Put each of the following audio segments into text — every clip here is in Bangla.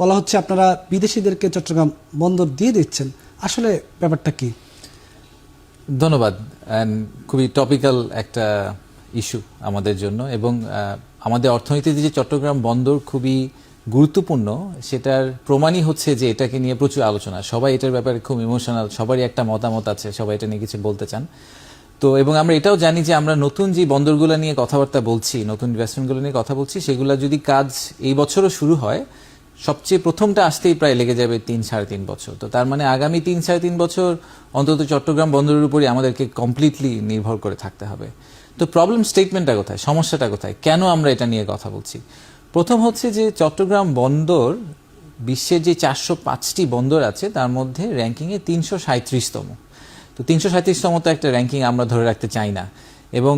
বলা হচ্ছে আপনারা বিদেশিদেরকে চট্টগ্রাম বন্দর দিয়ে দিচ্ছেন। আসলে ব্যাপারটা কি? ধন্যবাদ খুবই টপিক্যাল একটা ইস্যু আমাদের জন্য, এবং আমাদের অর্থনীতিতে যে চট্টগ্রাম বন্দর খুবই গুরুত্বপূর্ণ, সেটার প্রমাণই হচ্ছে যে এটাকে নিয়ে প্রচুর আলোচনা। সবাই এটার ব্যাপারে খুব ইমোশনাল সবারই একটা মতামত আছে, সবাই এটা নিয়ে কিছু বলতে চান। তো, এবং আমরা এটাও জানি যে আমরা নতুন যে বন্দরগুলো নিয়ে কথাবার্তা বলছি, নতুন ইনভেস্টমেন্টগুলো নিয়ে কথা বলছি, সেগুলো যদি কাজ এই বছরও শুরু হয় সবচেয়ে প্রথমটা আসতেই প্রায় লেগে যাবে তিন সাড়ে তিন বছর। তো তার মানে আগামী তিন সাড়ে তিন বছর অন্তত চট্টগ্রাম বন্দরের উপরই আমাদেরকে কমপ্লিটলি নির্ভর করে থাকতে হবে। তো প্রবলেম স্টেটমেন্টটা কোথায়? সমস্যাটা কোথায়? কেন আমরা এটা নিয়ে কথা বলছি? প্রথম হচ্ছে যে চট্টগ্রাম বন্দর বিশ্বের যে চারশো পাঁচটি বন্দর আছে, তার মধ্যে র্যাঙ্কিংয়ে তিনশো সাঁত্রিশতম তো তিনশো সাঁত্রিশতম তো একটা র্যাঙ্কিং আমরা ধরে রাখতে চাই না। এবং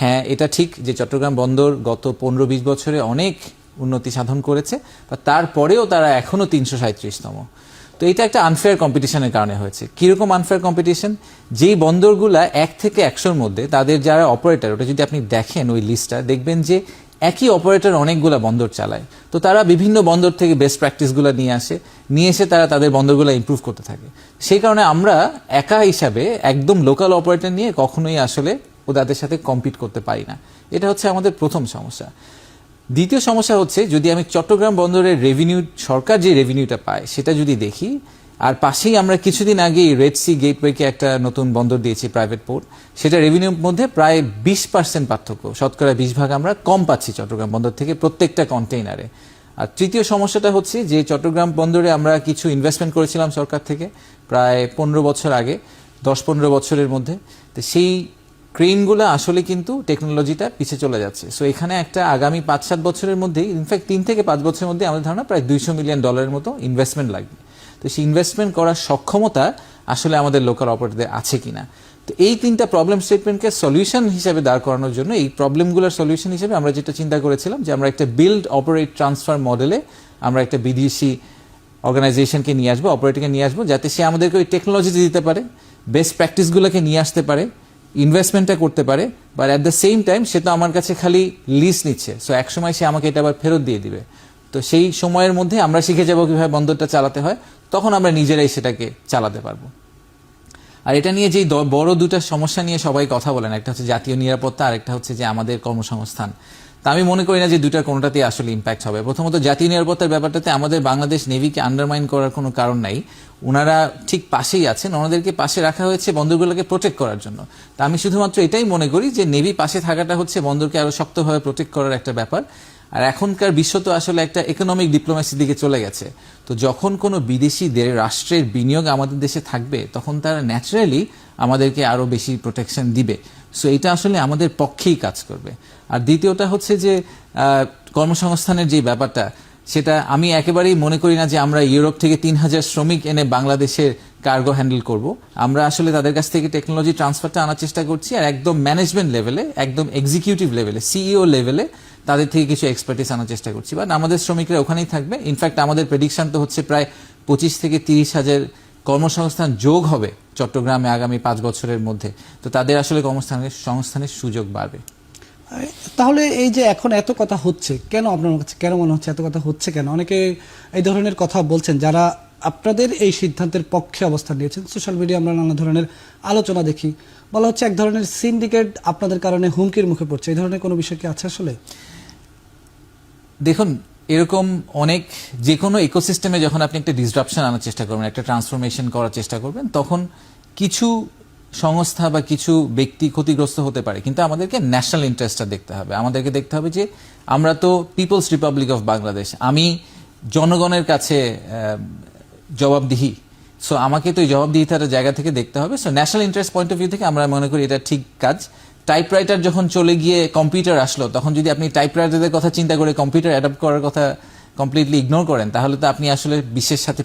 হ্যাঁ এটা ঠিক যে চট্টগ্রাম বন্দর গত পনেরো বিশ বছরে অনেক উন্নতি সাধন করেছে, বা তারপরেও তারা এখনও তিনশো সাঁত্রিশতম তো এটা একটা আনফেয়ার কম্পিটিশনের কারণে হয়েছে। কীরকম আনফেয়ার কম্পিটিশন যেই বন্দরগুলা এক থেকে একশোর মধ্যে, তাদের যারা অপারেটর ওটা যদি আপনি দেখেন ওই লিস্টটা দেখবেন যে একই অপারেটর অনেকগুলা বন্দর চালায়। তো তারা বিভিন্ন বন্দর থেকে বেস্ট প্র্যাকটিসগুলো নিয়ে আসে, নিয়ে এসে তারা তাদের বন্দরগুলো ইমপ্রুভ করতে থাকে। সেই কারণে আমরা একা হিসাবে একদম লোকাল অপারেটর নিয়ে কখনোই আসলে ও তাদের সাথে কম্পিট করতে পারি না। এটা হচ্ছে আমাদের প্রথম সমস্যা। দ্বিতীয় সমস্যা হচ্ছে, যদি আমি চট্টগ্রাম বন্দরের রেভিনিউ সরকার যে রেভিনিউটা পায়, সেটা যদি দেখি, আর পাশেই আমরা কিছুদিন আগে রেড সি গেটওয়েকে একটা নতুন বন্দর দিয়েছি প্রাইভেট পোর্ট সেটা রেভিনিউর মধ্যে প্রায় বিশ পার্সেন্ট পার্থক্য। শতকরা বিশ ভাগ আমরা কম পাচ্ছি চট্টগ্রাম বন্দর থেকে প্রত্যেকটা কন্টেইনারে আর তৃতীয় সমস্যাটা হচ্ছে যে, চট্টগ্রাম বন্দরে আমরা কিছু ইনভেস্টমেন্ট করেছিলাম সরকার থেকে, প্রায় পনেরো বছর আগে, দশ পনেরো বছরের মধ্যে। তো সেই ক্রেনগুলো আসলে কিন্তু টেকনোলজিটা পিছিয়ে চলে যাচ্ছে। সো এখানে একটা আগামী পাঁচ সাত বছরের মধ্যেই ইনফ্যাক্ট তিন থেকে পাঁচ বছরের মধ্যে আমাদের ধারণা প্রায় দুইশো মিলিয়ন ডলারের মতো ইনভেস্টমেন্ট লাগবে। তো সেই ইনভেস্টমেন্ট করার সক্ষমতা আসলে আমাদের লোকাল অপারেটরদের আছে কিনা। তো এই তিনটা প্রবলেম স্টেটমেন্টকে সলিউশন হিসেবে দাঁড় করানোর জন্য, এই প্রবলেমগুলোর সলিউশন হিসেবে আমরা যেটা চিন্তা করেছিলাম যে, আমরা একটা বিল্ড অপারেট ট্রান্সফার মডেলে আমরা একটা বিদেশি অর্গানাইজেশনকে নিয়ে আসব অপারেটরকে নিয়ে আসব, যাতে সে আমাদেরকে ওই টেকনোলজি দিতে পারে বেস্ট প্র্যাকটিসগুলোকে নিয়ে আসতে পারে ইনভেস্টমেন্টটা করতে পারে but at the same time সে তো আমার কাছে খালি লিস্ট নিচ্ছে। সো এক সময় সে আমাকে এটা আবার ফেরত দিয়ে দিবে। তো সেই সময়ের মধ্যে আমরা শিখে যাব কীভাবে বন্দরটা চালাতে হয়, তখন আমরা নিজেরাই সেটাকে চালাতে পারব। আর এটা নিয়ে যেই বড় দুটা সমস্যা নিয়ে সবাই কথা বলেন, একটা হচ্ছে জাতীয় নিরাপত্তা আর একটা হচ্ছে যে আমাদের কর্মসংস্থান। তা আমি মনে করি না যে দুটার কোনোটাতেই আসলে ইম্প্যাক্ট হবে। প্রথমত জাতীয় নিরাপত্তার ব্যাপারটাতে আমাদের বাংলাদেশ নেভিকে আন্ডারমাইন করার কোনো কারণ নাই। ওনারা ঠিক পাশেই আছেন। ওনাদেরকে পাশে রাখা হয়েছে বন্দরগুলোকে প্রোটেক্ট করার জন্য। তা আমি শুধুমাত্র এটাই মনে করি যে নেভি পাশে থাকাটা হচ্ছে বন্দরকে আরও শক্তভাবে প্রোটেক্ট করার একটা ব্যাপার। আর এখনকার বিশ্ব তো আসলে একটা ইকোনমিক ডিপ্লোমেসির দিকে চলে গেছে। তো যখন কোনো বিদেশি দে- রাষ্ট্রের বিনিয়োগ আমাদের দেশে থাকবে, তখন তারা ন্যাচারালি আমাদেরকে আরও বেশি প্রোটেকশন দিবে। সো এটা আসলে আমাদের পক্ষেই কাজ করবে। আর দ্বিতীয়টা হচ্ছে যে কর্মসংস্থানের যে ব্যাপারটা, সেটা আমি একেবারেই মনে করি না যে আমরা ইউরোপ থেকে তিন হাজার শ্রমিক এনে বাংলাদেশের কার্গো হ্যান্ডেল করব। আমরা আসলে তাদের কাছ থেকে টেকনোলজি ট্রান্সফারটা আনার চেষ্টা করছি আর একদম ম্যানেজমেন্ট লেভেলে একদম এক্সিকিউটিভ লেভেলে সিইও লেভেলে তাদের থেকে কিছু এক্সপার্টিস আনার চেষ্টা করছি। বাট আমাদের শ্রমিকরা ওখানেই থাকবে। ইনফ্যাক্ট আমাদের প্রেডিকশন তো হচ্ছে প্রায় পঁচিশ থেকে তিরিশ হাজার কর্মসংস্থান যোগ হবে চট্টগ্রামে আগামী পাঁচ বছরের মধ্যে তো তাদের আসলে কর্মস্থানের সংস্থানের সুযোগ বাড়বে। তাহলে এই যে এখন এত কথা হচ্ছে কেন আপনার কাছে কেন মনে হচ্ছে এত কথা হচ্ছে কেন? অনেকে এই ধরনের কথা বলছেন যারা আপনাদের এই সিদ্ধান্তের পক্ষে অবস্থান নিয়েছেন। সোশ্যাল মিডিয়া আমরা নানা ধরনের আলোচনা দেখি। বলা হচ্ছে এক ধরনের সিন্ডিকেট আপনাদের কারণে হুমকির মুখে পড়ছে। এই ধরনের কোনো বিষয় কি আছে আসলে? দেখুন এরকম অনেক যে কোনো ইকোসিস্টেমে যখন আপনি একটা ডিসরাপশন আনার চেষ্টা করবেন, একটা ট্রান্সফরমেশন করার চেষ্টা করবেন, তখন কিছু সংস্থা বা কিছু ব্যক্তি ক্ষতিগ্রস্ত হতে পারে। কিন্তু আমাদেরকে ন্যাশনাল ইন্টারেস্টটা দেখতে হবে। আমাদেরকে দেখতে হবে যে, আমরা তো পিপলস রিপাবলিক অফ বাংলাদেশ আমি জনগণের কাছে জবাবদিহি। সো আমাকে তো এই জবাবদিহিতার জায়গা থেকে দেখতে হবে। So national interest point of view থেকে আমরা মনে করি এটা ঠিক কাজ। টাইপরাইটার যখন চলে গিয়ে কম্পিউটার আসলো, তখন যদি আপনি টাইপরাইটারদের কথা চিন্তা করে কম্পিউটার অ্যাডাপ্ট করার কথা কমপ্লিটলি ইগনোর করেন, তাহলে তো আপনি আসলে বিশ্বের সাথে